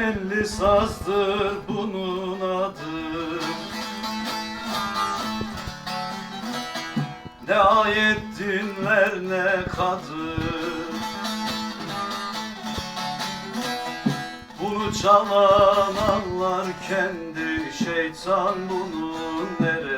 Telli sazdır bunun adı. Ne ayet dinler ne kadır. Bunu çalan anlar kendi Şeytan bunun neresinde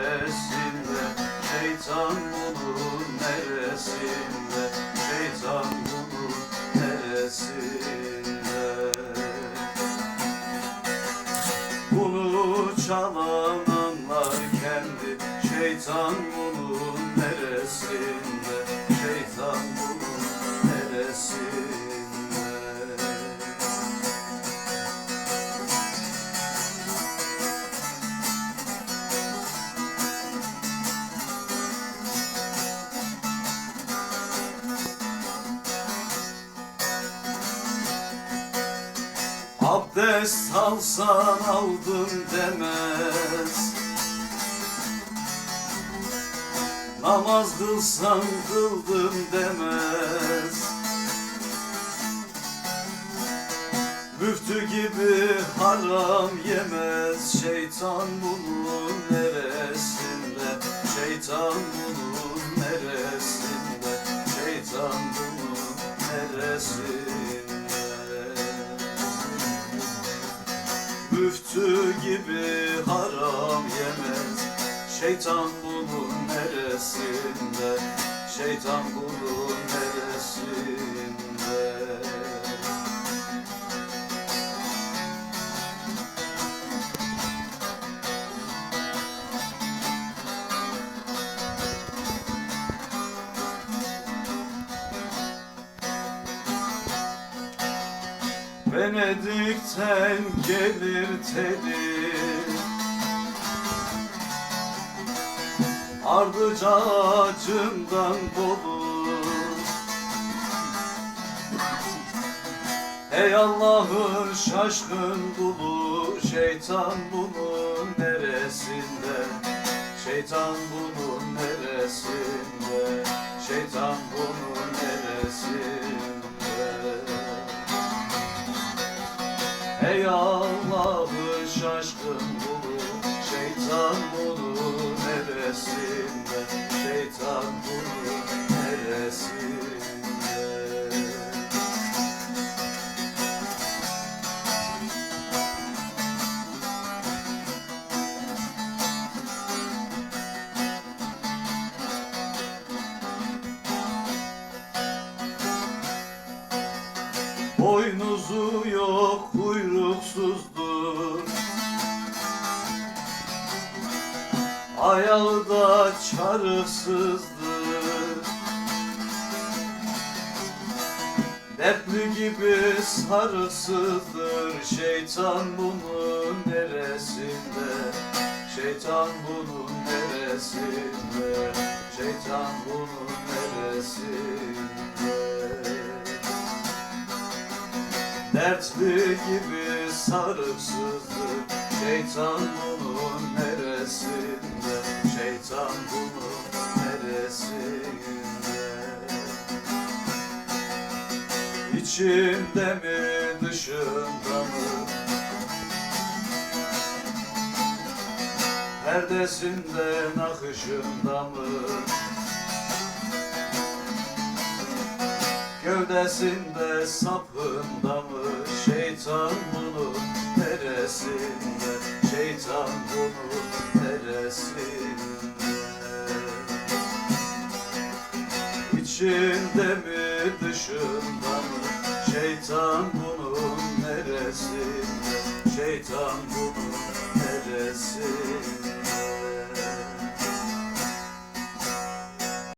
Bunu çalan anlar kendi Şeytan bunun Abdest alsan aldım demez. Namaz kılsan kıldım demez. Müftü gibi haram yemez. Şeytan bunun neresinde? Şeytan bunun neresinde? Şeytan bunun neresinde Müftü gibi haram yemez. Şeytan bunun neresinde? Şeytan bunun neresinde Venedik'ten gelir teli Ardıca ağacından bulur Ey Allah'ın şaşkın kulu Şeytan bunun neresinde? Şeytan bunun neresinde Ey Allah'ı şaşkın bulu Şeytan bunu neresinde Şeytan bunu Boynuzu yok kuyruksuzdur. Ayağı da çarıksızdır Dertli gibi sarısızdır. Şeytan bunun neresinde? Şeytan bunun neresinde? Şeytan bunun neresinde Dertli gibi sarıksızdır Şeytan bunun neresinde? Şeytan bunun neresinde? İçimde mi dışımda mı? Perdesinde nakışında mı Gövdesinde sapında mı Şeytan bunun neresinde Şeytan bunun neresinde? İçinde mi dışında mı Şeytan bunun neresinde Şeytan neresinde